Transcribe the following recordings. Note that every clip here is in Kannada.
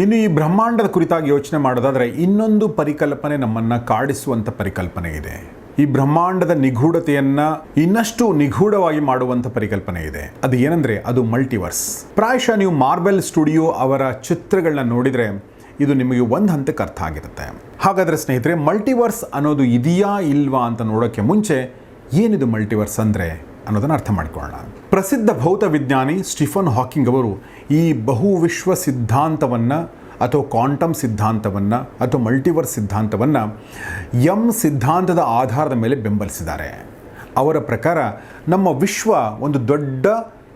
ಇನ್ನು ಈ ಬ್ರಹ್ಮಾಂಡದ ಕುರಿತಾಗಿ ಯೋಚನೆ ಮಾಡೋದಾದರೆ ಇನ್ನೊಂದು ಪರಿಕಲ್ಪನೆ ನಮ್ಮನ್ನು ಕಾಡಿಸುವಂಥ ಪರಿಕಲ್ಪನೆ ಇದೆ. ಈ ಬ್ರಹ್ಮಾಂಡದ ನಿಗೂಢತೆಯನ್ನು ಇನ್ನಷ್ಟು ನಿಗೂಢವಾಗಿ ಮಾಡುವಂಥ ಪರಿಕಲ್ಪನೆ ಇದೆ. ಅದು ಏನಂದ್ರೆ ಅದು ಮಲ್ಟಿವರ್ಸ್ ಪ್ರಾಯಶಃ ನೀವು ಮಾರ್ಬೆಲ್ ಸ್ಟುಡಿಯೋ ಅವರ ಚಿತ್ರಗಳನ್ನ ನೋಡಿದರೆ ಇದು ನಿಮಗೆ ಒಂದು ಹಂತಕ್ಕೆ ಅರ್ಥ ಆಗಿರುತ್ತೆ. ಹಾಗಾದರೆ ಸ್ನೇಹಿತರೆ ಮಲ್ಟಿವರ್ಸ್ ಅನ್ನೋದು ಇದೆಯಾ ಇಲ್ವಾ ಅಂತ ನೋಡೋಕ್ಕೆ ಮುಂಚೆ ಏನಿದು ಮಲ್ಟಿವರ್ಸ್ ಅಂದರೆ ಅನ್ನೋದನ್ನು ಅರ್ಥ ಮಾಡಿಕೊಳ್ಳೋಣ. ಪ್ರಸಿದ್ಧ ಭೌತ ವಿಜ್ಞಾನಿ ಸ್ಟಿಫನ್ ಹಾಕಿಂಗ್ ಅವರು ಈ ಬಹು ವಿಶ್ವ ಸಿದ್ಧಾಂತವನ್ನು ಅಥವಾ ಕ್ವಾಂಟಮ್ ಸಿದ್ಧಾಂತವನ್ನು ಅಥವಾ ಮಲ್ಟಿವರ್ಸ್ ಸಿದ್ಧಾಂತವನ್ನು ಎಂ ಸಿದ್ಧಾಂತದ ಆಧಾರದ ಮೇಲೆ ಬೆಂಬಲಿಸಿದ್ದಾರೆ. ಅವರ ಪ್ರಕಾರ ನಮ್ಮ ವಿಶ್ವ ಒಂದು ದೊಡ್ಡ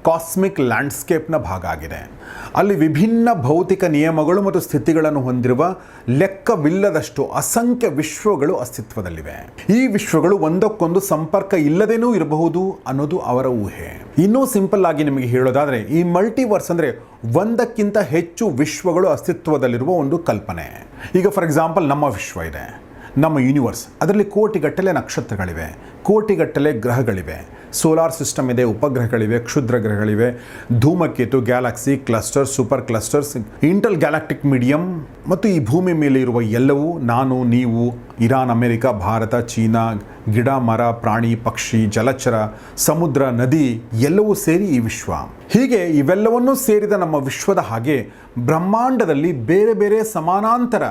ಕಾಸ್ಮಿಕ್ ಲ್ಯಾಂಡ್ಸ್ಕೇಪ್ನ ಭಾಗ ಆಗಿದೆ. ಅಲ್ಲಿ ವಿಭಿನ್ನ ಭೌತಿಕ ನಿಯಮಗಳು ಮತ್ತು ಸ್ಥಿತಿಗಳನ್ನು ಹೊಂದಿರುವ ಲೆಕ್ಕವಿಲ್ಲದಷ್ಟು ಅಸಂಖ್ಯ ವಿಶ್ವಗಳು ಅಸ್ತಿತ್ವದಲ್ಲಿವೆ. ಈ ವಿಶ್ವಗಳು ಒಂದಕ್ಕೊಂದು ಸಂಪರ್ಕ ಇಲ್ಲದೇನೂ ಇರಬಹುದು ಅನ್ನೋದು ಅವರ ಊಹೆ. ಇನ್ನೂ ಸಿಂಪಲ್ ಆಗಿ ನಿಮಗೆ ಹೇಳೋದಾದರೆ, ಈ ಮಲ್ಟಿವರ್ಸ್ ಅಂದರೆ ಒಂದಕ್ಕಿಂತ ಹೆಚ್ಚು ವಿಶ್ವಗಳು ಅಸ್ತಿತ್ವದಲ್ಲಿರುವ ಒಂದು ಕಲ್ಪನೆ. ಈಗ ಫಾರ್ ಎಕ್ಸಾಂಪಲ್ ನಮ್ಮ ವಿಶ್ವ ಇದೆ. ನಮ್ಮ ಯೂನಿವರ್ಸ್ ಅದರಲ್ಲಿ ಕೋಟಿಗಟ್ಟಲೆ ನಕ್ಷತ್ರಗಳಿವೆ. ಕೋಟಿಗಟ್ಟಲೆ ಗ್ರಹಗಳಿವೆ. ಸೋಲಾರ್ ಸಿಸ್ಟಮ್ ಇದೆ, ಉಪಗ್ರಹಗಳಿವೆ, ಕ್ಷುದ್ರ ಗ್ರಹಗಳಿವೆ. ಧೂಮಕೇತು galaxy cluster super clusters intergalactic medium ಮತ್ತು ಈ ಭೂಮಿ ಮೇಲೆ ಇರುವ ಎಲ್ಲವೂ ನಾನು, ನೀವು, ಇರಾನ್, ಅಮೆರಿಕ, ಭಾರತ, ಚೀನಾ, ಗಿಡ, ಮರ, ಪ್ರಾಣಿ, ಪಕ್ಷಿ, ಜಲಚರ, ಸಮುದ್ರ, ನದಿ ಎಲ್ಲವೂ ಸೇರಿ ಈ ವಿಶ್ವ. ಹೀಗೆ ಇವೆಲ್ಲವನ್ನೂ ಸೇರಿದ ನಮ್ಮ ವಿಶ್ವದ ಹಾಗೆ ಬ್ರಹ್ಮಾಂಡದಲ್ಲಿ ಬೇರೆ ಬೇರೆ ಸಮಾನಾಂತರ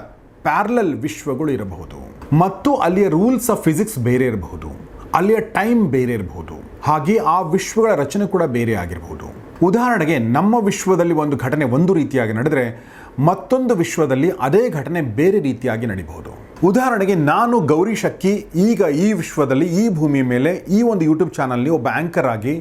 ಪ್ಯಾರಲಲ್ ವಿಶ್ವಗಳು ಇರಬಹುದು. ಮತ್ತು ಅಲ್ಲಿಯ ರೂಲ್ಸ್ ಆಫ್ ಫಿಸಿಕ್ಸ್ ಬೇರೆ ಇರಬಹುದು. ಅಲ್ಲಿಯ ಟೈಮ್ ಬೇರೆ ಇರಬಹುದು. ಹಾಗೆ ಆ ವಿಶ್ವಗಳ ರಚನೆ ಕೂಡ ಬೇರೆ ಆಗಿರಬಹುದು. ಉದಾಹರಣೆಗೆ ನಮ್ಮ ವಿಶ್ವದಲ್ಲಿ ಒಂದು ಘಟನೆ ಒಂದು ರೀತಿಯಾಗಿ ನಡೆದರೆ ಮತ್ತೊಂದು ವಿಶ್ವದಲ್ಲಿ ಅದೇ ಘಟನೆ ಬೇರೆ ರೀತಿಯಾಗಿ ನಡೀಬಹುದು. ಉದಾಹರಣೆಗೆ ನಾನು ಗೌರಿ ಶಕ್ಕಿ, ಈಗ ಈ ವಿಶ್ವದಲ್ಲಿ, ಈ ಭೂಮಿ ಮೇಲೆ, ಈ ಒಂದು ಯೂಟ್ಯೂಬ್ ಚಾನಲ್ನಲ್ಲಿ ಒಬ್ಬ ಆ್ಯಂಕರ್ ಆಗಿ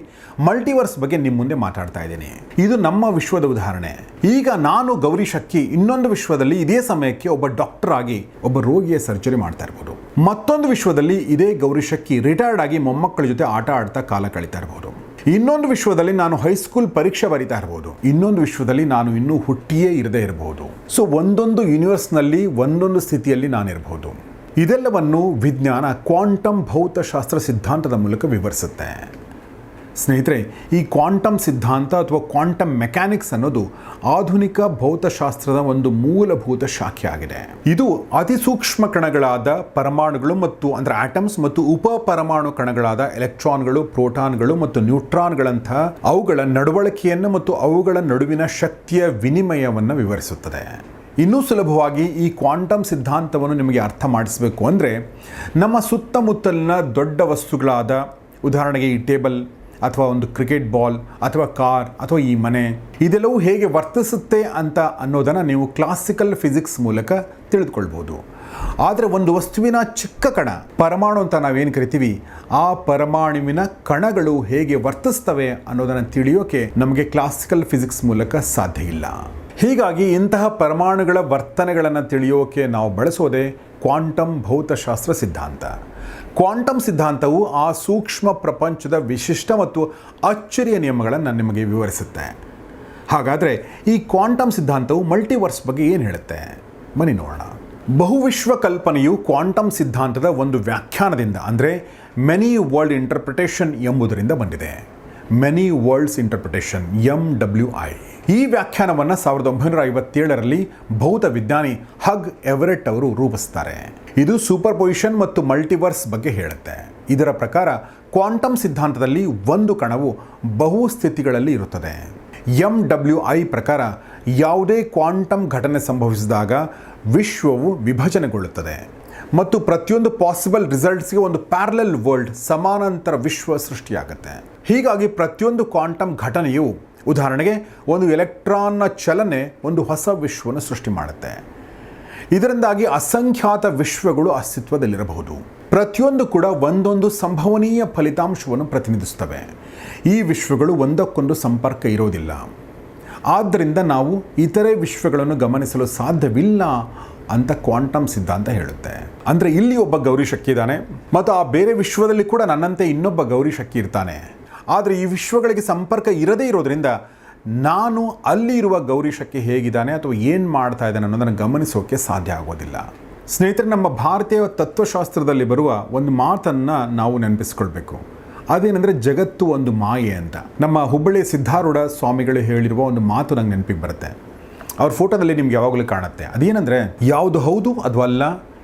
ಮಲ್ಟಿವರ್ಸ್ ಬಗ್ಗೆ ನಿಮ್ಮ ಮುಂದೆ ಮಾತಾಡ್ತಾ ಇದ್ದೀನಿ. ಇದು ನಮ್ಮ ವಿಶ್ವದ ಉದಾಹರಣೆ. ಈಗ ನಾನು ಗೌರಿ ಶಕ್ಕಿ, ಇನ್ನೊಂದು ವಿಶ್ವದಲ್ಲಿ ಇದೇ ಸಮಯಕ್ಕೆ ಒಬ್ಬ ಡಾಕ್ಟರ್ ಆಗಿ ಒಬ್ಬ ರೋಗಿಯ ಸರ್ಜರಿ ಮಾಡ್ತಾ ಇರ್ಬೋದು. ಮತ್ತೊಂದು ವಿಶ್ವದಲ್ಲಿ ಇದೇ ಗೌರಿ ಶಕ್ಕಿ ರಿಟೈರ್ಡ್ ಆಗಿ ಮೊಮ್ಮಕ್ಕಳ ಜೊತೆ ಆಟ ಆಡ್ತಾ ಕಾಲ ಕಳೀತಾ ಇರಬಹುದು ಇನ್ನೊಂದು ವಿಶ್ವದಲ್ಲಿ ನಾನು ಹೈಸ್ಕೂಲ್ ಪರೀಕ್ಷೆ ಬರಿತಾ ಇರಬಹುದು ಇನ್ನೊಂದು ವಿಶ್ವದಲ್ಲಿ ನಾನು ಇನ್ನೂ ಹುಟ್ಟಿಯೇ ಇರದೇ ಇರಬಹುದು ಸೊ ಒಂದೊಂದು ಯೂನಿವರ್ಸ್ನಲ್ಲಿ ಒಂದೊಂದು ಸ್ಥಿತಿಯಲ್ಲಿ ನಾನಿರಬಹುದು ಇದೆಲ್ಲವನ್ನು ವಿಜ್ಞಾನ ಕ್ವಾಂಟಮ್ ಭೌತಶಾಸ್ತ್ರ ಸಿದ್ಧಾಂತದ ಮೂಲಕ ವಿವರಿಸುತ್ತೆ. ಸ್ನೇಹಿತರೆ, ಈ ಕ್ವಾಂಟಮ್ ಸಿದ್ಧಾಂತ ಅಥವಾ ಕ್ವಾಂಟಮ್ ಮೆಕ್ಯಾನಿಕ್ಸ್ ಅನ್ನೋದು ಆಧುನಿಕ ಭೌತಶಾಸ್ತ್ರದ ಒಂದು ಮೂಲಭೂತ ಶಾಖೆ ಆಗಿದೆ. ಇದು ಅತಿ ಸೂಕ್ಷ್ಮ ಕಣಗಳಾದ ಪರಮಾಣುಗಳು ಮತ್ತು ಅಂದರೆ ಆಟಮ್ಸ್ ಮತ್ತು ಉಪ ಪರಮಾಣು ಕಣಗಳಾದ ಎಲೆಕ್ಟ್ರಾನ್ಗಳು ಪ್ರೋಟಾನ್ಗಳು ಮತ್ತು ನ್ಯೂಟ್ರಾನ್ಗಳಂತಹ ಅವುಗಳ ನಡವಳಿಕೆಯನ್ನು ಮತ್ತು ಅವುಗಳ ನಡುವಿನ ಶಕ್ತಿಯ ವಿನಿಮಯವನ್ನು ವಿವರಿಸುತ್ತದೆ. ಇನ್ನೂ ಸುಲಭವಾಗಿ ಈ ಕ್ವಾಂಟಮ್ ಸಿದ್ಧಾಂತವನ್ನು ನಿಮಗೆ ಅರ್ಥ ಮಾಡಿಸಬೇಕು ಅಂದರೆ, ನಮ್ಮ ಸುತ್ತಮುತ್ತಲಿನ ದೊಡ್ಡ ವಸ್ತುಗಳಾದ ಉದಾಹರಣೆಗೆ ಈ ಟೇಬಲ್ ಅಥವಾ ಒಂದು ಕ್ರಿಕೆಟ್ ಬಾಲ್ ಅಥವಾ ಕಾರ್ ಅಥವಾ ಈ ಮನೆ, ಇದೆಲ್ಲವೂ ಹೇಗೆ ವರ್ತಿಸುತ್ತೆ ಅಂತ ಅನ್ನೋದನ್ನು ನೀವು ಕ್ಲಾಸಿಕಲ್ ಫಿಸಿಕ್ಸ್ ಮೂಲಕ ತಿಳಿದುಕೊಳ್ಬೋದು. ಆದರೆ ಒಂದು ವಸ್ತುವಿನ ಚಿಕ್ಕ ಕಣ, ಪರಮಾಣು ಅಂತ ನಾವೇನು ಕರಿತೀವಿ, ಆ ಪರಮಾಣುವಿನ ಕಣಗಳು ಹೇಗೆ ವರ್ತಿಸ್ತವೆ ಅನ್ನೋದನ್ನು ತಿಳಿಯೋಕೆ ನಮಗೆ ಕ್ಲಾಸಿಕಲ್ ಫಿಸಿಕ್ಸ್ ಮೂಲಕ ಸಾಧ್ಯ ಇಲ್ಲ. ಹೀಗಾಗಿ ಇಂತಹ ಪರಮಾಣುಗಳ ವರ್ತನೆಗಳನ್ನು ತಿಳಿಯೋಕೆ ನಾವು ಬಳಸೋದೇ ಕ್ವಾಂಟಮ್ ಭೌತಶಾಸ್ತ್ರ ಸಿದ್ಧಾಂತ. ಕ್ವಾಂಟಮ್ ಸಿದ್ಧಾಂತವು ಆ ಸೂಕ್ಷ್ಮ ಪ್ರಪಂಚದ ವಿಶಿಷ್ಟ ಮತ್ತು ಅಚ್ಚರಿಯ ನಿಯಮಗಳನ್ನು ನಿಮಗೆ ವಿವರಿಸುತ್ತೆ. ಹಾಗಾದರೆ ಈ ಕ್ವಾಂಟಮ್ ಸಿದ್ಧಾಂತವು ಮಲ್ಟಿವರ್ಸ್ ಬಗ್ಗೆ ಏನು ಹೇಳುತ್ತೆ? ಮನಿ ನೋಡೋಣ. ಬಹುವಿಶ್ವ ಕಲ್ಪನೆಯು ಕ್ವಾಂಟಮ್ ಸಿದ್ಧಾಂತದ ಒಂದು ವ್ಯಾಖ್ಯಾನದಿಂದ, ಅಂದರೆ ಮೆನಿ ವರ್ಲ್ಡ್ ಇಂಟರ್ಪ್ರಿಟೇಷನ್ ಎಂಬುದರಿಂದ ಬಂದಿದೆ. Many worlds interpretation M W I ಈ ವ್ಯಾಖ್ಯಾನವನ್ನು ಸಾವಿರದ ಒಂಬೈನೂರ ಐವತ್ತೇಳರಲ್ಲಿ ಭೌತ ವಿಜ್ಞಾನಿ ಹಗ್ ಎವರೆಟ್ ಅವರು ರೂಪಿಸ್ತಾರೆ. ಇದು ಸೂಪರ್ ಪೊಸಿಷನ್ ಮತ್ತು ಮಲ್ಟಿವರ್ಸ್ ಬಗ್ಗೆ ಹೇಳುತ್ತೆ. ಇದರ ಪ್ರಕಾರ ಕ್ವಾಂಟಮ್ ಸಿದ್ಧಾಂತದಲ್ಲಿ ಒಂದು ಕಣವು ಬಹು ಸ್ಥಿತಿಗಳಲ್ಲಿ ಇರುತ್ತದೆ. ಎಂ ಡಬ್ಲ್ಯೂ ಐ ಪ್ರಕಾರ ಯಾವುದೇ ಕ್ವಾಂಟಮ್ ಘಟನೆ ಸಂಭವಿಸಿದಾಗ ವಿಶ್ವವು ವಿಭಜನೆಗೊಳ್ಳುತ್ತದೆ ಮತ್ತು ಪ್ರತಿಯೊಂದು ಪಾಸಿಬಲ್ ರಿಸಲ್ಟ್ಸ್ಗೆ ಒಂದು ಪ್ಯಾರಲಲ್ ವರ್ಲ್ಡ್ ಸಮಾನಾಂತರ ವಿಶ್ವ ಸೃಷ್ಟಿಯಾಗುತ್ತೆ. ಹೀಗಾಗಿ ಪ್ರತಿಯೊಂದು ಕ್ವಾಂಟಮ್ ಘಟನೆಯು ಉದಾಹರಣೆಗೆ, ಒಂದು ಎಲೆಕ್ಟ್ರಾನ್ನ ಚಲನೆ ಒಂದು ಹೊಸ ವಿಶ್ವವನ್ನು ಸೃಷ್ಟಿ ಮಾಡುತ್ತೆ. ಇದರಿಂದಾಗಿ ಅಸಂಖ್ಯಾತ ವಿಶ್ವಗಳು ಅಸ್ತಿತ್ವದಲ್ಲಿರಬಹುದು. ಪ್ರತಿಯೊಂದು ಕೂಡ ಒಂದೊಂದು ಸಂಭವನೀಯ ಫಲಿತಾಂಶವನ್ನು ಪ್ರತಿನಿಧಿಸುತ್ತವೆ. ಈ ವಿಶ್ವಗಳು ಒಂದಕ್ಕೊಂದು ಸಂಪರ್ಕ ಇರೋದಿಲ್ಲ. ಆದ್ದರಿಂದ ನಾವು ಇತರೆ ವಿಶ್ವಗಳನ್ನು ಗಮನಿಸಲು ಸಾಧ್ಯವಿಲ್ಲ ಅಂತ ಕ್ವಾಂಟಮ್ ಸಿದ್ಧಾಂತ ಹೇಳುತ್ತೆ. ಅಂದರೆ ಇಲ್ಲಿ ಒಬ್ಬ ಗೌರಿ ಶಕ್ತಿ ಇದ್ದಾನೆ, ಮತ್ತು ಆ ಬೇರೆ ವಿಶ್ವದಲ್ಲಿ ಕೂಡ ನನ್ನಂತೆ ಇನ್ನೊಬ್ಬ ಗೌರಿ ಶಕ್ತಿ ಇರ್ತಾನೆ. ಆದರೆ ಈ ವಿಶ್ವಗಳಿಗೆ ಸಂಪರ್ಕ ಇರದೇ ಇರೋದ್ರಿಂದ ನಾನು ಅಲ್ಲಿ ಇರುವ ಗೌರಿ ಹೇಗಿದ್ದಾನೆ ಅಥವಾ ಏನು ಮಾಡ್ತಾ ಇದ್ದಾನೆ ಅನ್ನೋದನ್ನು ಗಮನಿಸೋಕೆ ಸಾಧ್ಯ ಆಗೋದಿಲ್ಲ. ಸ್ನೇಹಿತರೆ, ನಮ್ಮ ಭಾರತೀಯ ತತ್ವಶಾಸ್ತ್ರದಲ್ಲಿ ಬರುವ ಒಂದು ಮಾತನ್ನು ನಾವು ನೆನಪಿಸ್ಕೊಳ್ಬೇಕು. ಅದೇನೆಂದರೆ ಜಗತ್ತು ಒಂದು ಮಾಯೆ ಅಂತ. ನಮ್ಮ ಹುಬ್ಬಳ್ಳಿ ಸಿದ್ಧಾರೂಢ ಸ್ವಾಮಿಗಳು ಹೇಳಿರುವ ಒಂದು ಮಾತು ನಂಗೆ ನೆನಪಿಗೆ ಬರುತ್ತೆ. ಅವ್ರ ಫೋಟೋದಲ್ಲಿ ನಿಮ್ಗೆ ಯಾವಾಗಲೂ ಕಾಣುತ್ತೆ. ಅದೇನೆಂದರೆ, ಯಾವುದು ಹೌದು ಅದು ಅಲ್ಲ,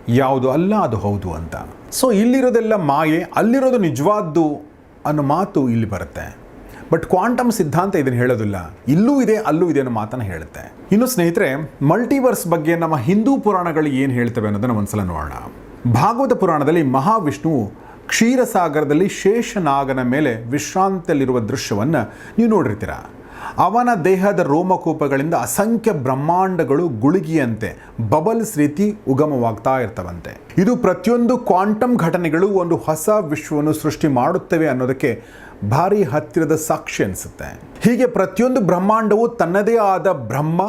ಯಾವುದು ಅಲ್ಲ ಅದು ಹೌದು ಅಂತ. ಸೊ ಇಲ್ಲಿರೋದೆಲ್ಲ ಮಾಯೆ, ಅಲ್ಲಿರೋದು ನಿಜವಾದ್ದು ಅನ್ನೋ ಮಾತು ಇಲ್ಲಿ ಬರುತ್ತೆ. ಬಟ್ ಕ್ವಾಂಟಮ್ ಸಿದ್ಧಾಂತ ಇದನ್ನು ಹೇಳೋದಿಲ್ಲ. ಇಲ್ಲೂ ಇದೆ, ಅಲ್ಲೂ ಇದೆ ಅನ್ನೋ ಮಾತನ್ನು ಹೇಳುತ್ತೆ. ಇನ್ನು ಸ್ನೇಹಿತರೆ ಮಲ್ಟಿವರ್ಸ್ ಬಗ್ಗೆ ನಮ್ಮ ಹಿಂದೂ ಪುರಾಣಗಳು ಏನು ಹೇಳ್ತವೆ ಅನ್ನೋದನ್ನು ಒಂದ್ಸಲ ನೋಡೋಣ. ಭಾಗವತ ಪುರಾಣದಲ್ಲಿ ಮಹಾವಿಷ್ಣುವು ಕ್ಷೀರಸಾಗರದಲ್ಲಿ ಶೇಷನಾಗನ ಮೇಲೆ ವಿಶ್ರಾಂತಿಯಲ್ಲಿರುವ ದೃಶ್ಯವನ್ನು ನೀವು ನೋಡಿರ್ತೀರ? ಅವನ ದೇಹದ ರೋಮಕೂಪಗಳಿಂದ ಅಸಂಖ್ಯ ಬ್ರಹ್ಮಾಂಡಗಳು ಗುಳುಗಿಯಂತೆ ಬಬಲ್ಸ್ ರೀತಿ ಉಗಮವಾಗ್ತಾ ಇರ್ತವಂತೆ. ಇದು ಪ್ರತಿಯೊಂದು ಕ್ವಾಂಟಮ್ ಘಟನೆಗಳು ಒಂದು ಹೊಸ ವಿಶ್ವವನ್ನು ಸೃಷ್ಟಿ ಮಾಡುತ್ತವೆ ಅನ್ನೋದಕ್ಕೆ ಭಾರಿ ಹತ್ತಿರದ ಸಾಕ್ಷಿ ಅನಿಸುತ್ತೆ. ಹೀಗೆ ಪ್ರತಿಯೊಂದು ಬ್ರಹ್ಮಾಂಡವು ತನ್ನದೇ ಆದ ಬ್ರಹ್ಮ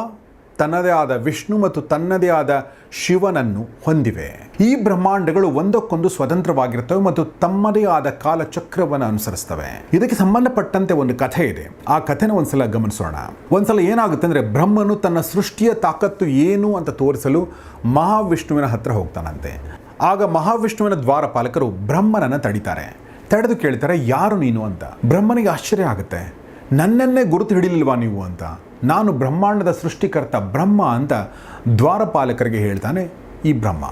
ತನ್ನದೇ ಆದ ವಿಷ್ಣು ಮತ್ತು ತನ್ನದೇ ಆದ ಶಿವನನ್ನು ಹೊಂದಿವೆ. ಈ ಬ್ರಹ್ಮಾಂಡಗಳು ಒಂದಕ್ಕೊಂದು ಸ್ವತಂತ್ರವಾಗಿರುತ್ತವೆ ಮತ್ತು ತಮ್ಮದೇ ಆದ ಕಾಲಚಕ್ರವನ್ನು ಅನುಸರಿಸ್ತವೆ. ಇದಕ್ಕೆ ಸಂಬಂಧಪಟ್ಟಂತೆ ಒಂದು ಕಥೆ ಇದೆ. ಆ ಕಥೆನ ಒಂದ್ಸಲ ಗಮನಿಸೋಣ. ಒಂದ್ಸಲ ಏನಾಗುತ್ತೆ ಅಂದ್ರೆ ಬ್ರಹ್ಮನು ತನ್ನ ಸೃಷ್ಟಿಯ ತಾಕತ್ತು ಏನು ಅಂತ ತೋರಿಸಲು ಮಹಾವಿಷ್ಣುವಿನ ಹತ್ರ ಹೋಗ್ತಾನಂತೆ. ಆಗ ಮಹಾವಿಷ್ಣುವಿನ ದ್ವಾರಪಾಲಕರು ಬ್ರಹ್ಮನನ್ನ ತಡಿತಾರೆ. ತಡೆದು ಕೇಳ್ತಾರೆ, ಯಾರು ನೀನು? ಅಂತ. ಬ್ರಹ್ಮನಿಗೆ ಆಶ್ಚರ್ಯ ಆಗುತ್ತೆ. ನನ್ನನ್ನೇ ಗುರುತು ಹಿಡಿಲಿಲ್ವಾ ನೀವು? ಅಂತ. ನಾನು ಬ್ರಹ್ಮಾಂಡದ ಸೃಷ್ಟಿಕರ್ತ ಬ್ರಹ್ಮ ಅಂತ ದ್ವಾರಪಾಲಕರಿಗೆ ಹೇಳ್ತಾನೆ, ಈ ಬ್ರಹ್ಮ.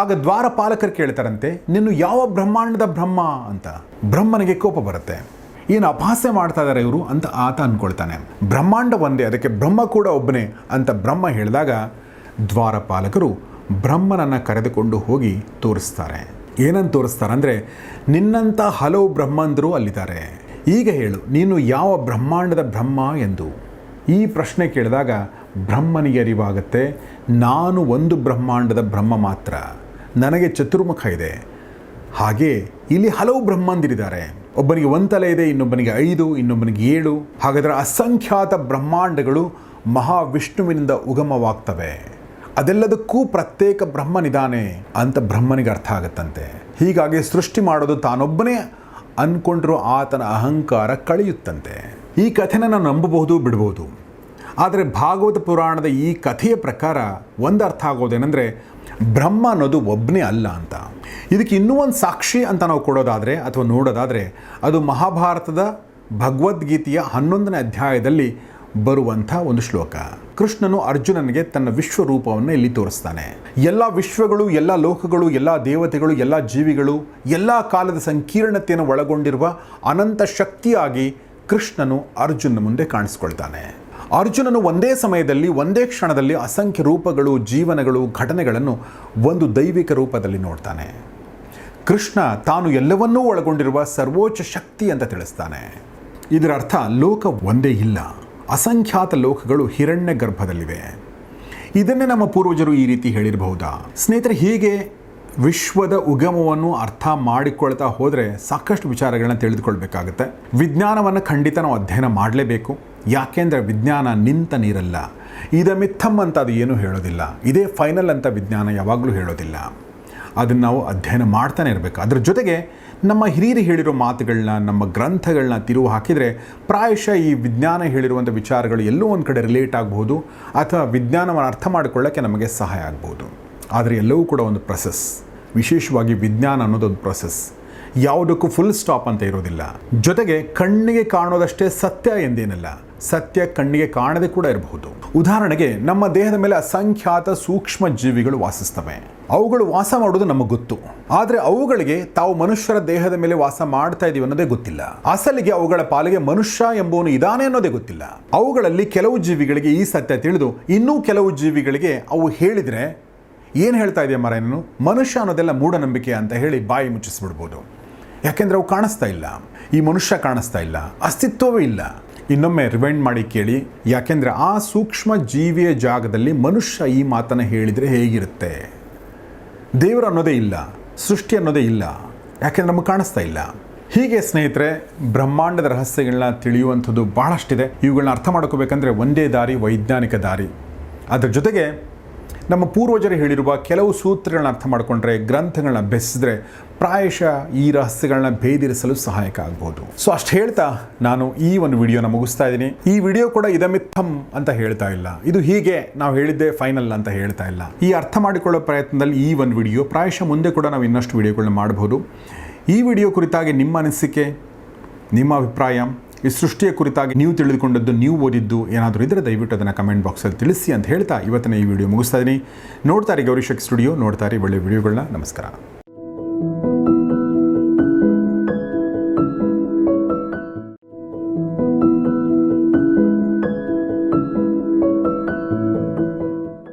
ಆಗ ದ್ವಾರಪಾಲಕರು ಕೇಳ್ತಾರಂತೆ ನೀನು ಯಾವ ಬ್ರಹ್ಮಾಂಡದ ಬ್ರಹ್ಮ ಅಂತ. ಬ್ರಹ್ಮನಿಗೆ ಕೋಪ ಬರುತ್ತೆ. ಏನು ಅಪಹಾಸ್ಯ ಮಾಡ್ತಾ ಇದ್ದಾರೆ ಇವರು ಅಂತ ಆತ ಅಂದ್ಕೊಳ್ತಾನೆ ಬ್ರಹ್ಮಾಂಡ ಒಂದೇ, ಅದಕ್ಕೆ ಬ್ರಹ್ಮ ಕೂಡ ಒಬ್ಬನೇ ಅಂತ ಬ್ರಹ್ಮ ಹೇಳಿದಾಗ ದ್ವಾರಪಾಲಕರು ಬ್ರಹ್ಮನನ್ನು ಕರೆದುಕೊಂಡು ಹೋಗಿ ತೋರಿಸ್ತಾರೆ. ಏನಂತ ತೋರಿಸ್ತಾರೆ ಅಂದರೆ ನಿನ್ನಂಥ ಹಲವು ಬ್ರಹ್ಮಂದರು ಅಲ್ಲಿದ್ದಾರೆ. ಈಗ ಹೇಳು, ನೀನು ಯಾವ ಬ್ರಹ್ಮಾಂಡದ ಬ್ರಹ್ಮ ಎಂದು. ಈ ಪ್ರಶ್ನೆ ಕೇಳಿದಾಗ ಬ್ರಹ್ಮನಿಗೆ ಅರಿವಾಗುತ್ತೆ ನಾನು ಒಂದು ಬ್ರಹ್ಮಾಂಡದ ಬ್ರಹ್ಮ ಮಾತ್ರ. ನನಗೆ ಚತುರ್ಮುಖ ಇದೆ. ಹಾಗೆ ಇಲ್ಲಿ ಹಲವು ಬ್ರಹ್ಮಂದಿರಿದ್ದಾರೆ ಒಬ್ಬನಿಗೆ ಒಂದು ತಲೆ ಇದೆ, ಇನ್ನೊಬ್ಬನಿಗೆ ಐದು, ಇನ್ನೊಬ್ಬನಿಗೆ ಏಳು. ಹಾಗಾದರೆ ಅಸಂಖ್ಯಾತ ಬ್ರಹ್ಮಾಂಡಗಳು ಮಹಾವಿಷ್ಣುವಿನಿಂದ ಉಗಮವಾಗ್ತವೆ. ಅದೆಲ್ಲದಕ್ಕೂ ಪ್ರತ್ಯೇಕ ಬ್ರಹ್ಮನಿದಾನೆ ಅಂತ ಬ್ರಹ್ಮನಿಗೆ ಅರ್ಥ ಆಗುತ್ತಂತೆ. ಹೀಗಾಗಿ ಸೃಷ್ಟಿ ಮಾಡೋದು ತಾನೊಬ್ಬನೇ ಅಂದ್ಕೊಂಡಿರೋ ಆತನ ಅಹಂಕಾರ ಕಳೆಯುತ್ತಂತೆ. ಈ ಕಥೆನ ನಾವು ನಂಬಬಹುದು, ಬಿಡಬಹುದು. ಆದರೆ ಭಾಗವತ ಪುರಾಣದ ಈ ಕಥೆಯ ಪ್ರಕಾರ ಒಂದು ಅರ್ಥ ಆಗೋದೇನೆಂದರೆ ಬ್ರಹ್ಮ ಅನ್ನೋದು ಒಬ್ಬನೇ ಅಲ್ಲ ಅಂತ. ಇದಕ್ಕೆ ಇನ್ನೂ ಒಂದು ಸಾಕ್ಷಿ ಅಂತ ನಾವು ಕೊಡೋದಾದರೆ ಅಥವಾ ನೋಡೋದಾದರೆ ಅದು ಮಹಾಭಾರತದ ಭಗವದ್ಗೀತೆಯ ಹನ್ನೊಂದನೇ ಅಧ್ಯಾಯದಲ್ಲಿ ಬರುವಂಥ ಒಂದು ಶ್ಲೋಕ. ಕೃಷ್ಣನು ಅರ್ಜುನನಿಗೆ ತನ್ನ ವಿಶ್ವರೂಪವನ್ನು ಇಲ್ಲಿ ತೋರಿಸ್ತಾನೆ. ಎಲ್ಲ ವಿಶ್ವಗಳು, ಎಲ್ಲ ಲೋಕಗಳು, ಎಲ್ಲ ದೇವತೆಗಳು, ಎಲ್ಲ ಜೀವಿಗಳು, ಎಲ್ಲ ಕಾಲದ ಸಂಕೀರ್ಣತೆಯನ್ನು ಒಳಗೊಂಡಿರುವ ಅನಂತ ಶಕ್ತಿಯಾಗಿ ಕೃಷ್ಣನು ಅರ್ಜುನ ಮುಂದೆ ಕಾಣಿಸ್ಕೊಳ್ತಾನೆ. ಅರ್ಜುನನು ಒಂದೇ ಸಮಯದಲ್ಲಿ, ಒಂದೇ ಕ್ಷಣದಲ್ಲಿ ಅಸಂಖ್ಯ ರೂಪಗಳು, ಜೀವನಗಳು, ಘಟನೆಗಳನ್ನು ಒಂದು ದೈವಿಕ ರೂಪದಲ್ಲಿ ನೋಡ್ತಾನೆ. ಕೃಷ್ಣ ತಾನು ಎಲ್ಲವನ್ನೂ ಒಳಗೊಂಡಿರುವ ಸರ್ವೋಚ್ಚ ಶಕ್ತಿ ಅಂತ ತಿಳಿಸ್ತಾನೆ. ಇದರ ಅರ್ಥ ಲೋಕ ಒಂದೇ ಇಲ್ಲ, ಅಸಂಖ್ಯಾತ ಲೋಕಗಳು ಹಿರಣ್ಯ ಗರ್ಭದಲ್ಲಿವೆ. ಇದನ್ನೇ ನಮ್ಮ ಪೂರ್ವಜರು ಈ ರೀತಿ ಹೇಳಿರಬಹುದಾ? ಸ್ನೇಹಿತರೆ, ಹೀಗೆ ವಿಶ್ವದ ಉಗಮವನ್ನು ಅರ್ಥ ಮಾಡಿಕೊಳ್ತಾ ಹೋದರೆ ಸಾಕಷ್ಟು ವಿಚಾರಗಳನ್ನ ತಿಳಿದುಕೊಳ್ಬೇಕಾಗುತ್ತೆ. ವಿಜ್ಞಾನವನ್ನು ಖಂಡಿತ ನಾವು ಅಧ್ಯಯನ ಮಾಡಲೇಬೇಕು. ಯಾಕೆಂದರೆ ವಿಜ್ಞಾನ ನಿಂತ ನೀರಲ್ಲ. ಇದ ಮಿಥಮ್ ಅಂತ ಅದು ಏನೂ ಹೇಳೋದಿಲ್ಲ. ಇದೇ ಫೈನಲ್ ಅಂತ ವಿಜ್ಞಾನ ಯಾವಾಗಲೂ ಹೇಳೋದಿಲ್ಲ. ಅದನ್ನು ನಾವು ಅಧ್ಯಯನ ಮಾಡ್ತಾನೆ ಇರಬೇಕು. ಅದ್ರ ಜೊತೆಗೆ ನಮ್ಮ ಹಿರಿಯರು ಹೇಳಿರೋ ಮಾತುಗಳನ್ನ ನಮ್ಮ ಗ್ರಂಥಗಳನ್ನ ತಿರುವು ಹಾಕಿದರೆ ಪ್ರಾಯಶಃ ಈ ವಿಜ್ಞಾನ ಹೇಳಿರುವಂಥ ವಿಚಾರಗಳು ಎಲ್ಲೋ ಒಂದು ಕಡೆ ರಿಲೇಟ್ ಆಗ್ಬೋದು ಅಥವಾ ವಿಜ್ಞಾನವನ್ನು ಅರ್ಥ ಮಾಡಿಕೊಳ್ಳೋಕ್ಕೆ ನಮಗೆ ಸಹಾಯ ಆಗ್ಬೋದು. ಆದರೆ ಎಲ್ಲವೂ ಕೂಡ ಒಂದು ಪ್ರೊಸೆಸ್ ವಿಶೇಷವಾಗಿ ವಿಜ್ಞಾನ ಅನ್ನೋದೊಂದು ಪ್ರೊಸೆಸ್ ಯಾವುದಕ್ಕೂ ಫುಲ್ ಸ್ಟಾಪ್ ಅಂತ ಇರೋದಿಲ್ಲ. ಜೊತೆಗೆ ಕಣ್ಣಿಗೆ ಕಾಣೋದಷ್ಟೇ ಸತ್ಯ ಎಂದೇನಲ್ಲ. ಸತ್ಯ ಕಣ್ಣಿಗೆ ಕಾಣದೆ ಕೂಡ ಇರಬಹುದು. ಉದಾಹರಣೆಗೆ ನಮ್ಮ ದೇಹದ ಮೇಲೆ ಅಸಂಖ್ಯಾತ ಸೂಕ್ಷ್ಮ ಜೀವಿಗಳು ವಾಸಿಸ್ತವೆ. ಅವುಗಳು ವಾಸ ಮಾಡೋದು ನಮಗೆ ಗೊತ್ತು. ಆದರೆ ಅವುಗಳಿಗೆ ತಾವು ಮನುಷ್ಯರ ದೇಹದ ಮೇಲೆ ವಾಸ ಮಾಡ್ತಾ ಇದೀವಿ ಅನ್ನೋದೇ ಗೊತ್ತಿಲ್ಲ. ಅಸಲಿಗೆ ಅವುಗಳ ಪಾಲಿಗೆ ಮನುಷ್ಯ ಎಂಬುವನು ಇದಾನೆ ಅನ್ನೋದೇ ಗೊತ್ತಿಲ್ಲ. ಅವುಗಳಲ್ಲಿ ಕೆಲವು ಜೀವಿಗಳಿಗೆ ಈ ಸತ್ಯ ತಿಳಿದು ಇನ್ನೂ ಕೆಲವು ಜೀವಿಗಳಿಗೆ ಅವು ಹೇಳಿದರೆ ಏನು ಹೇಳ್ತಾ ಇದೆಯಾ ಮರ ನೀನು? ಮನುಷ್ಯ ಅನ್ನೋದೆಲ್ಲ ಮೂಢನಂಬಿಕೆ ಅಂತ ಹೇಳಿ ಬಾಯಿ ಮುಚ್ಚಿಸ್ಬಿಡ್ಬೋದು. ಯಾಕೆಂದರೆ ಅವು ಕಾಣಿಸ್ತಾ ಇಲ್ಲ. ಈ ಮನುಷ್ಯ ಕಾಣಿಸ್ತಾ ಇಲ್ಲ. ಅಸ್ತಿತ್ವವೇ ಇಲ್ಲ. ಇನ್ನೊಮ್ಮೆ ರಿವೈಂಡ್ ಮಾಡಿ ಕೇಳಿ. ಯಾಕೆಂದರೆ ಆ ಸೂಕ್ಷ್ಮ ಜೀವಿಯ ಜಾಗದಲ್ಲಿ ಮನುಷ್ಯ ಈ ಮಾತನ್ನು ಹೇಳಿದರೆ ಹೇಗಿರುತ್ತೆ? ದೇವರು ಅನ್ನೋದೇ ಇಲ್ಲ. ಸೃಷ್ಟಿ ಅನ್ನೋದೇ ಇಲ್ಲ. ಯಾಕೆಂದ್ರೆ ನಮಗೆ ಕಾಣಿಸ್ತಾ ಇಲ್ಲ. ಹೀಗೆ ಸ್ನೇಹಿತರೆ, ಬ್ರಹ್ಮಾಂಡದ ರಹಸ್ಯಗಳನ್ನ ತಿಳಿಯುವಂಥದ್ದು ಬಹಳಷ್ಟಿದೆ. ಇವುಗಳನ್ನ ಅರ್ಥ ಮಾಡ್ಕೋಬೇಕಂದ್ರೆ ಒಂದೇ ದಾರಿ, ವೈಜ್ಞಾನಿಕ ದಾರಿ. ಅದರ ಜೊತೆಗೆ ನಮ್ಮ ಪೂರ್ವಜರು ಹೇಳಿರುವ ಕೆಲವು ಸೂತ್ರಗಳನ್ನ ಅರ್ಥ ಮಾಡಿಕೊಂಡ್ರೆ, ಗ್ರಂಥಗಳನ್ನ ಬೆಸಿದ್ರೆ ಪ್ರಾಯಶಃ ಈ ರಹಸ್ಯಗಳನ್ನ ಭೇದಿರಿಸಲು ಸಹಾಯಕ ಆಗ್ಬೋದು. ಸೊ ಅಷ್ಟು ಹೇಳ್ತಾ ನಾನು ಈ ಒಂದು ವಿಡಿಯೋನ ಮುಗಿಸ್ತಾ ಇದ್ದೀನಿ. ಈ ವಿಡಿಯೋ ಕೂಡ ಇದಮಿತ್ತಂ ಅಂತ ಹೇಳ್ತಾ ಇಲ್ಲ. ಇದು ಹೀಗೆ ನಾವು ಹೇಳಿದ್ದೆ ಫೈನಲ್ ಅಂತ ಹೇಳ್ತಾ ಇಲ್ಲ. ಈ ಅರ್ಥ ಮಾಡಿಕೊಳ್ಳೋ ಪ್ರಯತ್ನದಲ್ಲಿ ಈ ಒಂದು ವಿಡಿಯೋ ಪ್ರಾಯಶಃ ಮುಂದೆ ಕೂಡ ನಾವು ಇನ್ನಷ್ಟು ವಿಡಿಯೋಗಳನ್ನ ಮಾಡಬಹುದು. ಈ ವಿಡಿಯೋ ಕುರಿತಾಗಿ ನಿಮ್ಮ ಅನಿಸಿಕೆ, ನಿಮ್ಮ ಅಭಿಪ್ರಾಯ ಈ ಸೃಷ್ಟಿಯ ಕುರಿತಾಗಿ ನೀವು ತಿಳಿದುಕೊಂಡದ್ದು, ನೀವು ಓದಿದ್ದು ಏನಾದರೂ ಇದ್ದರೆ ದಯವಿಟ್ಟು ಅದನ್ನು ಕಮೆಂಟ್ ಬಾಕ್ಸಲ್ಲಿ ತಿಳಿಸಿ ಅಂತ ಹೇಳ್ತಾ ಇವತ್ತಿನ ಈ ವಿಡಿಯೋ ಮುಗಿಸ್ತಾ ಇದ್ದೀನಿ ನೋಡ್ತಾರೆ ಗೌರಿಶಕ್ ಸ್ಟುಡಿಯೋ ನೋಡ್ತಾರೆ ಒಳ್ಳೆ ವಿಡಿಯೋಗಳನ್ನ ನಮಸ್ಕಾರ.